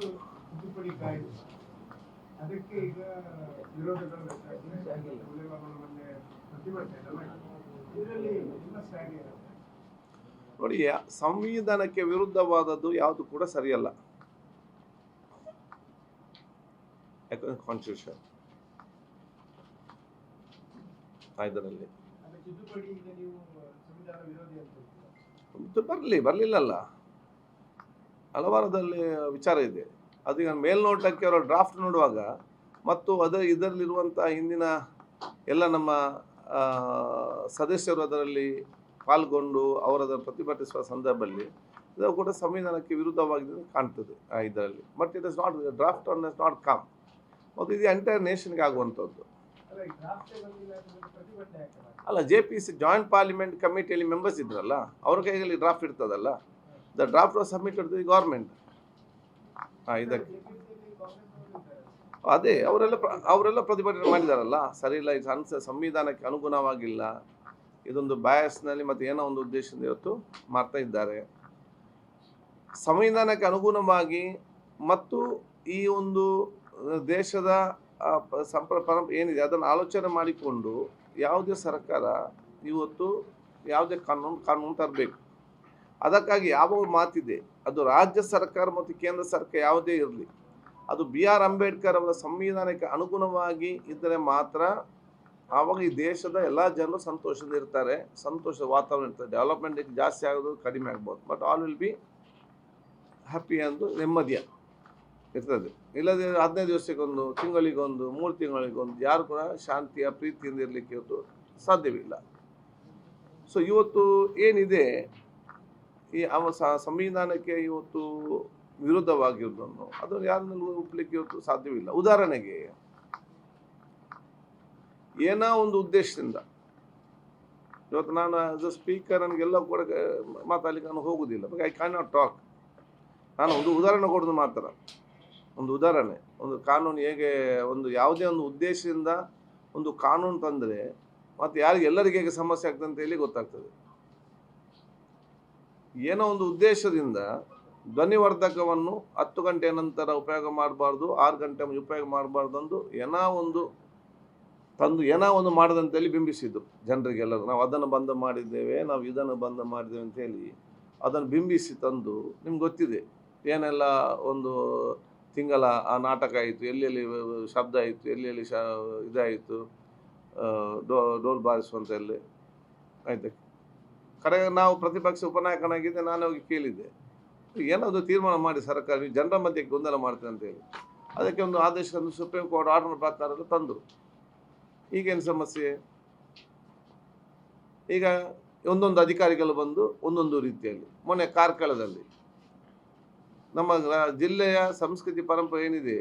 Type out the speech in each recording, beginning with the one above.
ತಿದ್ದುಪಡಿ ಕಾಯ್ದೆ ಅದಕ್ಕೆ ಈಗ ವಿರೋಧಗಳು ಮೊನ್ನೆ ಪ್ರತಿಭಟನೆ ನೋಡಿ ಸಂವಿಧಾನಕ್ಕೆ ವಿರುದ್ಧವಾದದ್ದು ಯಾವುದು ಕೂಡ ಸರಿಯಲ್ಲ. ಯಾಕಂದ್ರೆ ಕಾನ್ಸ್ಟಿಟ್ಯೂಷನ್ ಇದರಲ್ಲಿ. ಅದೇ ತಿದ್ದುಪಡಿ ಈಗ ನೀವು ಸಂವಿಧಾನ ವಿರೋಧಿ ಅಂತ ಹೇಳ್ತೀರಾ. ಇದು ಬರಲಿ ಬರಲಿಲ್ಲಲ್ಲ ಹಲವಾರದಲ್ಲಿ ವಿಚಾರ ಇದೆ. ಅದೀಗ ಮೇಲ್ನೋಟಕ್ಕೆ ಅವರ ಡ್ರಾಫ್ಟ್ ನೋಡುವಾಗ ಮತ್ತು ಅದರ ಇದರಲ್ಲಿರುವಂಥ ಹಿಂದಿನ ಎಲ್ಲ ನಮ್ಮ ಸದಸ್ಯರು ಅದರಲ್ಲಿ ಪಾಲ್ಗೊಂಡು ಅವರದನ್ನು ಪ್ರತಿಭಟಿಸುವ ಸಂದರ್ಭದಲ್ಲಿ ಇದು ಕೂಡ ಸಂವಿಧಾನಕ್ಕೆ ವಿರುದ್ಧವಾಗಿದೆ ಕಾಣ್ತದೆ ಇದರಲ್ಲಿ. But it is not draft on is not calm ಮತ್ತು ಇದು ಎಂಟೈರ್ ನೇಷನ್ಗೆ ಆಗುವಂಥದ್ದು? ಅಲ್ಲ J P C joint parliament ಕಮಿಟಿಯಲ್ಲಿ members ಇದ್ರಲ್ಲ ಅವ್ರ ಕೈಯಲ್ಲಿ ಡ್ರಾಫ್ಟ್ ಇರ್ತದಲ್ಲ. The draft submitted the government ಹಾಂ ಇದಕ್ಕೆ. ಅದೇ, ಅವರೆಲ್ಲ ಅವರೆಲ್ಲ ಪ್ರತಿಭಟನೆ ಮಾಡಿದಾರಲ್ಲ? ಸರಿ ಇಲ್ಲ ಇದು ಅನ್ಸ ಸಂವಿಧಾನಕ್ಕೆ ಅನುಗುಣವಾಗಿಲ್ಲ. ಇದೊಂದು ಬಯಸ್ನಲ್ಲಿ ಮತ್ತು ಏನೋ ಒಂದು ಉದ್ದೇಶದಿಂದ ಇವತ್ತು ಮಾಡ್ತಾ ಇದ್ದಾರೆ. ಸಂವಿಧಾನಕ್ಕೆ ಅನುಗುಣವಾಗಿ ಮತ್ತು ಈ ಒಂದು ದೇಶದ ಸಂಪ್ರ ಪರಂಪ ಏನಿದೆ, ಅದನ್ನು ಆಲೋಚನೆ ಮಾಡಿಕೊಂಡು ಯಾವುದೇ ಸರ್ಕಾರ ಇವತ್ತು ಯಾವುದೇ ಕಾನೂನು ಕಾನೂನು ತರಬೇಕು. ಅದಕ್ಕಾಗಿ ಯಾವ ಮಾತಿದೆ, ಅದು ರಾಜ್ಯ ಸರ್ಕಾರ ಮತ್ತು ಕೇಂದ್ರ ಸರ್ಕಾರ ಯಾವುದೇ ಇರಲಿ, ಅದು ಬಿ ಆರ್ ಅಂಬೇಡ್ಕರ್ ಅವರ ಸಂವಿಧಾನಕ್ಕೆ ಅನುಗುಣವಾಗಿ ಇದ್ದರೆ ಮಾತ್ರ ಆವಾಗ ಈ ದೇಶದ ಎಲ್ಲ ಜನರು ಸಂತೋಷದಿಂದ ಇರ್ತಾರೆ, ಸಂತೋಷದ ವಾತಾವರಣ ಇರ್ತದೆ. ಡೆವಲಪ್ಮೆಂಟ್ ಜಾಸ್ತಿ ಆಗೋದು ಕಡಿಮೆ ಆಗ್ಬೋದು but all will be happy ಅಂದು ನೆಮ್ಮದಿಯ ಇರ್ತದೆ. ಇಲ್ಲದೆ ಹದಿನೈದು ದಿವಸಕ್ಕೊಂದು ತಿಂಗಳಿಗೊಂದು, ಮೂರು ತಿಂಗಳಿಗೊಂದು ಯಾರು ಕೂಡ ಶಾಂತಿಯ ಪ್ರೀತಿಯಿಂದ ಇರಲಿಕ್ಕೆ ಇವತ್ತು ಸಾಧ್ಯವಿಲ್ಲ. ಸೊ ಇವತ್ತು ಏನಿದೆ ಈ ಅವ ಸಂವಿಧಾನಕ್ಕೆ ಇವತ್ತು ವಿರುದ್ಧವಾಗಿರುವುದನ್ನು ಅದನ್ನು ಯಾರನ್ನೂ ಒಪ್ಪಲಿಕ್ಕೆ ಇವತ್ತು ಸಾಧ್ಯವಿಲ್ಲ. ಉದಾಹರಣೆಗೆ, ಏನೋ ಒಂದು ಉದ್ದೇಶದಿಂದ, ಇವತ್ತು ನಾನು ಆಸ್ ಅ ಸ್ಪೀಕರ್ ನನಗೆಲ್ಲ ಕೂಡ ಮಾತಾಡಲಿಕ್ಕೆ ನಾನು ಹೋಗುವುದಿಲ್ಲ because I can not talk ನಾನು ಒಂದು ಉದಾಹರಣೆ ಕೊಡೋದು ಮಾತ್ರ. ಒಂದು ಉದಾಹರಣೆ, ಒಂದು ಕಾನೂನು ಹೇಗೆ, ಒಂದು ಯಾವುದೇ ಒಂದು ಉದ್ದೇಶದಿಂದ ಒಂದು ಕಾನೂನು ತಂದರೆ ಮತ್ತು ಯಾರಿಗೆ, ಎಲ್ಲರಿಗೆ ಹೇಗೆ ಸಮಸ್ಯೆ ಆಗ್ತದೆ ಅಂತ ಹೇಳಿ ಗೊತ್ತಾಗ್ತದೆ. ಏನೋ ಒಂದು ಉದ್ದೇಶದಿಂದ ಧ್ವನಿವರ್ಧಕವನ್ನು ಹತ್ತು ಗಂಟೆ ನಂತರ ಉಪಯೋಗ ಮಾಡಬಾರ್ದು, ಆರು ಗಂಟೆ ಉಪಯೋಗ ಮಾಡಬಾರ್ದು ಅಂದು ಏನೋ ಒಂದು ತಂದು ಏನೋ ಒಂದು ಮಾಡದಂತೇಳಿ ಬಿಂಬಿಸಿದ್ದು ಜನರಿಗೆಲ್ಲರೂ. ನಾವು ಅದನ್ನು ಬಂದ್ ಮಾಡಿದ್ದೇವೆ, ನಾವು ಇದನ್ನು ಬಂದ್ ಮಾಡಿದ್ದೇವೆ ಅಂತೇಳಿ ಅದನ್ನು ಬಿಂಬಿಸಿ ತಂದು ನಿಮ್ಗೆ ಗೊತ್ತಿದೆ. ಏನೆಲ್ಲ ಒಂದು ತಿಂಗಳ ಆ ನಾಟಕ ಆಯಿತು, ಎಲ್ಲೆಲ್ಲಿ ಶಬ್ದ ಆಯಿತು, ಎಲ್ಲೆಲ್ಲಿ ಶ ಇದಾಯಿತು ಡೋ, ಡೋಲ್ ಬಾರಿಸುವಂತ ಎಲ್ಲ ಆಯ್ತು? ಕಡೆ ನಾವು ಪ್ರತಿಪಕ್ಷ ಉಪನಾಯಕನಾಗಿದ್ದೆ ನಾನು ಹೋಗಿ ಕೇಳಿದ್ದೆ. ಏನಾದರೂ ತೀರ್ಮಾನ ಮಾಡಿ ಸರ್ಕಾರ, ನೀವು ಜನರ ಮಧ್ಯೆ ಗೊಂದಲ ಮಾಡ್ತೇನೆ ಅಂತ ಹೇಳಿ. ಅದಕ್ಕೆ ಒಂದು ಆದೇಶವನ್ನು ಸುಪ್ರೀಂ ಕೋರ್ಟ್ ಆರ್ಡರ್ ಪ್ರಕಾರ ತಂದರು ಈಗೇನು ಸಮಸ್ಯೆ? ಈಗ ಒಂದೊಂದು ಅಧಿಕಾರಿಗಳು ಬಂದು ಒಂದೊಂದು ರೀತಿಯಲ್ಲಿ, ಮೊನ್ನೆ ಕಾರ್ಕಳದಲ್ಲಿ. ನಮ್ಮ ಜಿಲ್ಲೆಯ ಸಂಸ್ಕೃತಿ ಪರಂಪರೆ ಏನಿದೆ,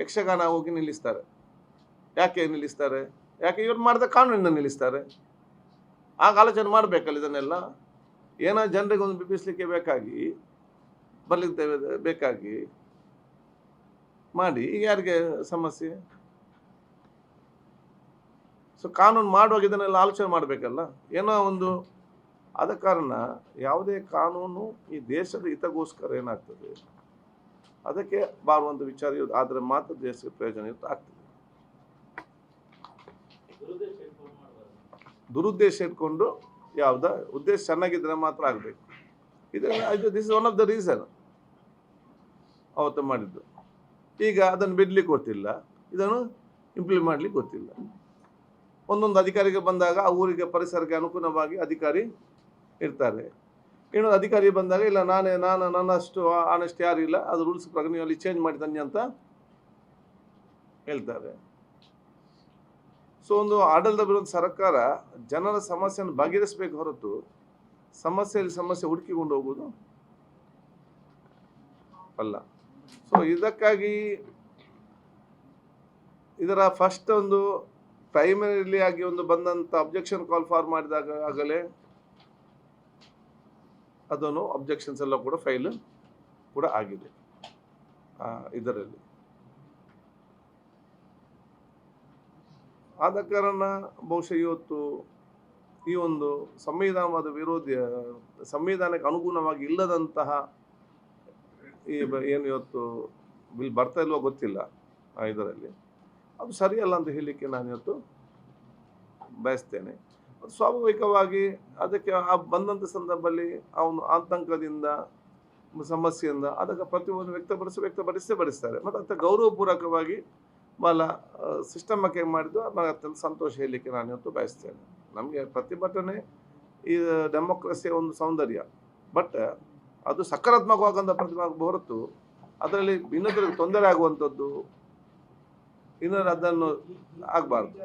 ಯಕ್ಷಗಾನ ಹೋಗಿ ನಿಲ್ಲಿಸ್ತಾರೆ. ಯಾಕೆ ನಿಲ್ಲಿಸ್ತಾರೆ? ಯಾಕೆ ಇವ್ರು ಮಾಡಿದ ಕಾನೂನಿನ ನಿಲ್ಲಿಸ್ತಾರೆ? ಆಗ ಆಲೋಚನೆ ಮಾಡಬೇಕಲ್ಲ ಇದನ್ನೆಲ್ಲ. ಏನೋ ಜನರಿಗೆ ಒಂದು ಬಿಪ್ಪಿಸ್ಲಿಕ್ಕೆ ಬೇಕಾಗಿ, ಬರ್ಲಿಕ್ಕೆ ಬೇಕಾಗಿ ಮಾಡಿ. ಈಗ ಯಾರಿಗೆ ಸಮಸ್ಯೆ? ಸೊ ಕಾನೂನು ಮಾಡುವಾಗ ಇದನ್ನೆಲ್ಲ ಆಲೋಚನೆ ಮಾಡಬೇಕಲ್ಲ. ಏನೋ ಒಂದು ಆದ ಕಾರಣ ಯಾವುದೇ ಕಾನೂನು ಈ ದೇಶದ ಹಿತಗೋಸ್ಕರ ಏನಾಗ್ತದೆ? ಅದಕ್ಕೆ ಬಾರುವಂಥ ವಿಚಾರ ಇರೋದು. ಆದರೆ ಮಾತ್ರ ದೇಶಕ್ಕೆ ಪ್ರಯೋಜನ ಇರುತ್ತೆ ಆಗ್ತದೆ. ದುರುದ್ದೇಶ ಇಟ್ಕೊಂಡು ಯಾವ್ದ ಉದ್ದೇಶ ಚೆನ್ನಾಗಿದ್ರೆ ಮಾತ್ರ ಆಗಬೇಕು. ಇದು ಇದು this one of the reason ಅವತ್ತು ಮಾಡಿದ್ದು. ಈಗ ಅದನ್ನು ಬಿಡ್ಲಿಕ್ಕೆ ಗೊತ್ತಿಲ್ಲ. ಇದನ್ನು ಇಂಪ್ಲಿಮೆಂಟ್ ಮಾಡ್ಲಿಕ್ಕೆ ಗೊತ್ತಿಲ್ಲ. ಒಂದೊಂದು ಅಧಿಕಾರಿಗೆ ಬಂದಾಗ ಆ ಊರಿಗೆ ಪರಿಸರಕ್ಕೆ ಅನುಗುಣವಾಗಿ ಅಧಿಕಾರಿ ಇರ್ತಾರೆ. ಇನ್ನೊಂದು ಅಧಿಕಾರಿ ಬಂದಾಗ, ಇಲ್ಲ, ನಾನೇ, ನಾನು, ನನ್ನಷ್ಟು ಆನೆಸ್ಟ್ ಯಾರು ಇಲ್ಲ, ಅದು ರೂಲ್ಸ್ ಪ್ರಕಾರ ನೀವು ಅಲ್ಲಿ ಚೇಂಜ್ ಮಾಡಿ ಅಂತ ಹೇಳ್ತಾರೆ. ಸೊ ಒಂದು ಆಡಳಿತ ಬರುವಂಥ ಸರ್ಕಾರ ಜನರ ಸಮಸ್ಯೆಯನ್ನು ಬಗೆಹರಿಸಬೇಕು ಹೊರತು ಸಮಸ್ಯೆಯಲ್ಲಿ ಸಮಸ್ಯೆ ಹುಡುಕಿಕೊಂಡು ಹೋಗುವುದು ಅಲ್ಲ. ಸೊ ಇದಕ್ಕಾಗಿ ಇದರ ಫಸ್ಟ್ ಒಂದು ಪ್ರೈಮರಿಲಿ ಆಗಿ ಒಂದು ಬಂದಂಥ ಅಬ್ಜೆಕ್ಷನ್ ಕಾಲ್ ಫಾರ್ ಮಾಡಿದಾಗ ಆಗಲೇ ಅದನ್ನು ಅಬ್ಜೆಕ್ಷನ್ಸ್ ಎಲ್ಲ ಕೂಡ ಫೈಲ್ ಕೂಡ ಆಗಿದೆ. ಇದರಲ್ಲಿ. ಆದ ಕಾರಣ ಬಹುಶಃ ಇವತ್ತು ಈ ಒಂದು ಸಂವಿಧಾನವಾದ ವಿರೋಧಿ, ಸಂವಿಧಾನಕ್ಕೆ ಅನುಗುಣವಾಗಿ ಇಲ್ಲದಂತಹ ಈ ಏನು ಇವತ್ತು ಬಿಲ್ ಬರ್ತಾ ಇಲ್ವೋ ಗೊತ್ತಿಲ್ಲ ಇದರಲ್ಲಿ. ಅದು ಸರಿಯಲ್ಲ ಅಂತ ಹೇಳಲಿಕ್ಕೆ ನಾನು ಇವತ್ತು ಬಯಸ್ತೇನೆ. ಸ್ವಾಭಾವಿಕವಾಗಿ ಅದಕ್ಕೆ ಆ ಬಂದಂಥ ಸಂದರ್ಭದಲ್ಲಿ ಅವನು ಆತಂಕದಿಂದ, ಸಮಸ್ಯೆಯಿಂದ ಅದಕ್ಕೆ ಪ್ರತಿಯೊಂದು ವ್ಯಕ್ತಪಡಿಸಿ ವ್ಯಕ್ತಪಡಿಸೇ ಬಡಿಸ್ತಾರೆ. ಮತ್ತು ಅಂತ ಗೌರವಪೂರ್ವಕವಾಗಿ ಭಾಳ ಸಿಸ್ಟಮಕ್ಕೆ ಮಾಡಿದ್ದು ಅದನ್ನು ಸಂತೋಷ ಹೇಳಲಿಕ್ಕೆ ನಾನು ಇವತ್ತು ಬಯಸ್ತೇನೆ. ನಮಗೆ ಪ್ರತಿಭಟನೆ ಈ ಡೆಮೋಕ್ರಸಿಯ ಒಂದು ಸೌಂದರ್ಯ. ಬಟ್ ಅದು ಸಕಾರಾತ್ಮಕವಾಗಂಥ ಪ್ರತಿಭಾ ಹೊರತು ಅದರಲ್ಲಿ ಇನ್ನೊಬ್ಬರಿಗೆ ತೊಂದರೆ ಆಗುವಂಥದ್ದು ಇನ್ನೊಂದು ಅದನ್ನು ಆಗಬಾರ್ದು.